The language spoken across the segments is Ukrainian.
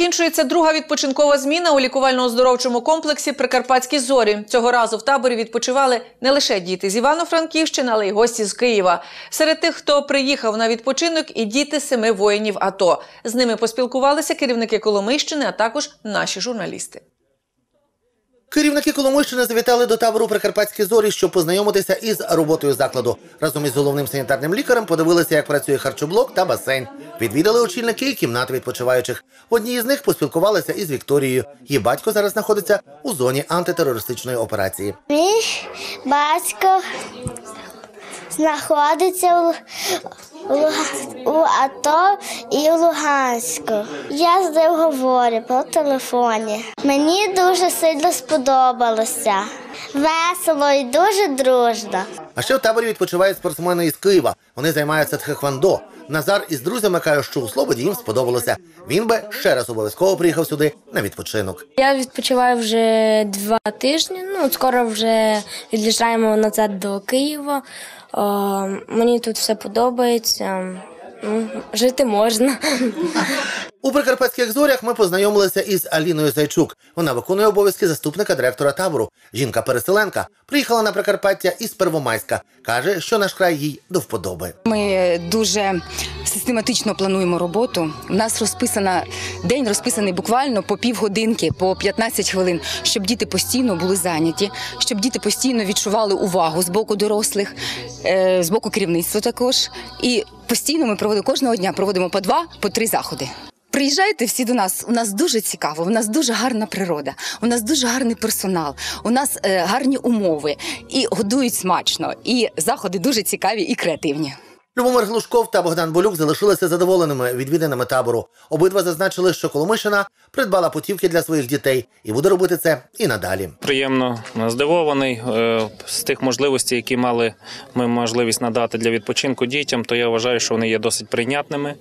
Закінчується друга відпочинкова зміна у лікувально-оздоровчому комплексі Прикарпатські зорі. Цього разу в таборі відпочивали не лише діти з Івано-Франківщини, але й гості з Києва. Серед тих, хто приїхав на відпочинок, і діти семи воїнів АТО. З ними поспілкувалися керівники Коломийщини, а також наші журналісти. Керівники Коломийщини завітали до табору Прикарпатські зорі, щоб познайомитися із роботою закладу. Разом із головним санітарним лікарем подивилися, як працює харчоблок та басейн. Відвідали очільники і кімнати відпочиваючих. В одній із них поспілкувалися із Вікторією. Її батько зараз знаходиться у зоні антитерористичної операції. Мій батько знаходиться у, у, і в Луганську. Я з ним говорю по телефоні. Мені дуже сильно сподобалося. Весело і дуже дружно. А ще в таборі відпочивають спортсмени із Києва. Вони займаються тхеквондо. Назар із друзями каже, що у Слободі їм сподобалося. Він би ще раз обов'язково приїхав сюди на відпочинок. Я відпочиваю вже два тижні. Ну, скоро вже від'їжджаємо назад до Києва. Е, мені тут все подобається. Ну, жити можна. У прикарпатських зорях ми познайомилися із Аліною Зайчук. Вона виконує обов'язки заступника директора табору. Жінка-переселенка приїхала на Прикарпаття із Первомайська. каже, що наш край їй до вподоби. Ми дуже систематично плануємо роботу. У нас розписана день розписаний буквально по півгодинки, по 15 хвилин, щоб діти постійно були зайняті, щоб діти постійно відчували увагу з боку дорослих, е, з боку керівництва також. І постійно ми проводимо кожного дня проводимо по два, по три заходи. Приїжджайте всі до нас. У нас дуже цікаво. У нас дуже гарна природа. У нас дуже гарний персонал. У нас е, гарні умови і годують смачно. І заходи дуже цікаві і креативні. Любомир Глушков та Богдан Болюк залишилися задоволеними відвідинами табору. Обидва зазначили, що Коломишина придбала путівки для своїх дітей і буде робити це і надалі. Приємно здивований е, з тих можливостей, які мали ми можливість надати для відпочинку дітям, то я вважаю, що вони є досить прийнятними.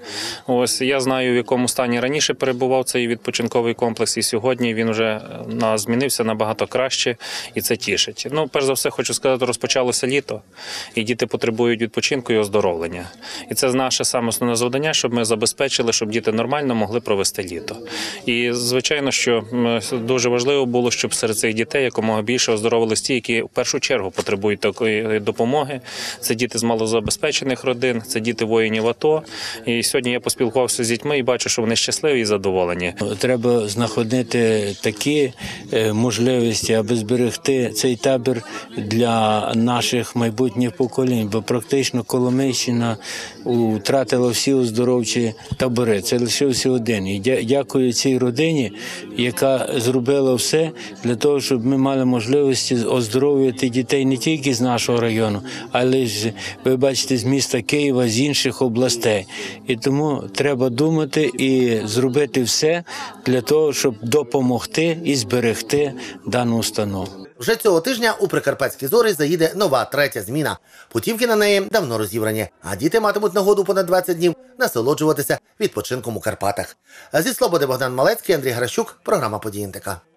Ось я знаю, в якому стані раніше перебував цей відпочинковий комплекс, і сьогодні він вже е, змінився набагато краще, і це тішить. Ну, перш за все, хочу сказати, розпочалося літо, і діти потребують відпочинку і оздоровлення. І це наше саме основне завдання, щоб ми забезпечили, щоб діти нормально могли провести літо. І звичайно, що дуже важливо було, щоб серед цих дітей якомога більше оздоровились ті, які в першу чергу потребують такої допомоги. Це діти з малозабезпечених родин, це діти воїнів АТО. І сьогодні я поспілкувався з дітьми і бачу, що вони щасливі і задоволені. Треба знаходити такі е, можливості, аби зберегти цей табір для наших майбутніх поколінь, бо практично Коломийщина втратила всі оздоровчі табори. Це лишився один. І дя- дякую цій родині, яка зробила все для того, щоб ми мали можливості оздоровлювати дітей не тільки з нашого району, але ж ви бачите з міста Києва, з інших областей. І тому треба думати і зробити все для того, щоб допомогти і зберегти дану установу. Вже цього тижня у Прикарпатські зори заїде нова третя зміна. Путівки на неї давно розібрані, а діти матимуть нагоду понад 20 днів насолоджуватися відпочинком у Карпатах. Зі Слободи Богдан Малецький, Андрій Гращук, програма «Події НТК».